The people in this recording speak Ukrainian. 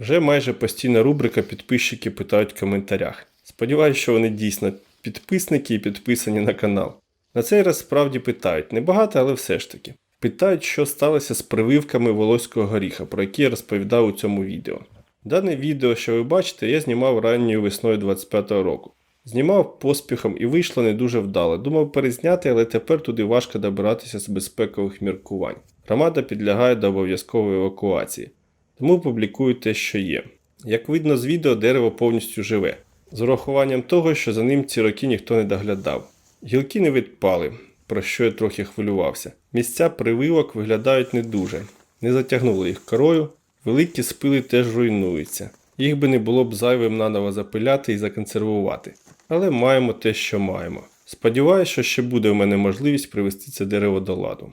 Вже майже постійна рубрика підписчики питають в коментарях. Сподіваюсь, що вони дійсно підписники і підписані на канал. На цей раз справді питають, небагато, але все ж таки. Питають, що сталося з прививками волоського горіха, про які я розповідав у цьому відео. Дане відео, що ви бачите, я знімав ранньою весною 25-го року. Знімав поспіхом і вийшло не дуже вдало. Думав перезняти, але тепер туди важко добиратися з безпекових міркувань. Громада підлягає до обов'язкової евакуації, тому публікую те, що є. Як видно з відео, дерево повністю живе, з урахуванням того, що за ним ці роки ніхто не доглядав. Гілки не відпали, про що я трохи хвилювався. Місця прививок виглядають не дуже, не затягнули їх корою, великі спили теж руйнуються. Їх би не було б зайвим наново запиляти і законсервувати. Але маємо те, що маємо. Сподіваюся, що ще буде в мене можливість привести це дерево до ладу.